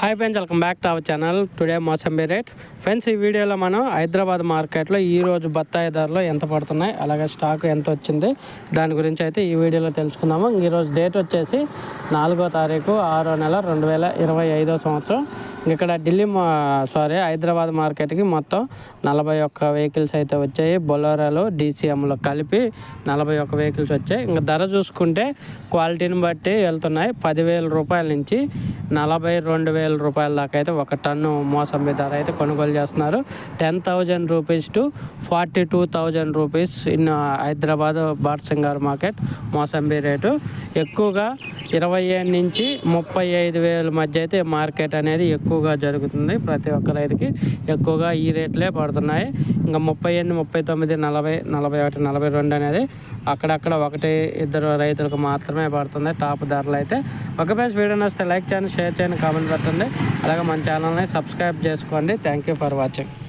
Hi friends welcome back to our channel today mosambi rate friends ఈ వీడియోలో మనం హైదరాబాద్ మార్కెట్లో ఈ రోజు బత్తాయి ధరలు ఎంత పడుతున్నాయి అలాగే స్టాక్ ఎంత వచ్చింది దాని గురించి అయితే ఈ వీడియోలో తెలుసుకుందాము. ఈరోజు డేట్ వచ్చేసి నాలుగో తారీఖు ఆరో నెల రెండు వేల ఇరవై ఐదో సంవత్సరం. ఇక్కడ ఢిల్లీ సారీ హైదరాబాద్ మార్కెట్కి మొత్తం నలభై ఒక్క వెహికల్స్ అయితే వచ్చాయి. బొలోరాలు డీసీఎంలో కలిపి నలభై ఒక్క వెహికల్స్ వచ్చాయి. ఇంకా ధర చూసుకుంటే క్వాలిటీని బట్టి వెళ్తున్నాయి. పదివేల రూపాయల నుంచి నలభై రెండు వేల రూపాయల దాకా అయితే ఒక టన్ను మోసంబి ధర అయితే కొనుగోలు చేస్తున్నారు. Ten thousand rupees to forty two thousand rupees in Hyderabad Batasingaram market mosambi rate. ఎక్కువగా ఇరవై ఏడు నుంచి ముప్పై ఐదు వేల మధ్య అయితే మార్కెట్ అనేది ఎక్కువగా జరుగుతుంది ప్రతి ఒక్క రైతుకి. ఎక్కువగా ఈ రేట్లే పడుతున్నాయి. ఇంకా ముప్పై ఎనిమిది ముప్పై తొమ్మిది నలభై నలభై ఒకటి నలభై రెండు అనేది అక్కడక్కడ ఒకటి ఇద్దరు రైతులకు మాత్రమే పడుతుంది. టాప్ ధరలు అయితే ఒక పేజ్ వీడియో నచ్చితే లైక్ చేయండి షేర్ చేయండి కామెంట్ పెట్టండి. అలాగే మన ఛానల్ని సబ్స్క్రైబ్ చేసుకోండి. Thank you for watching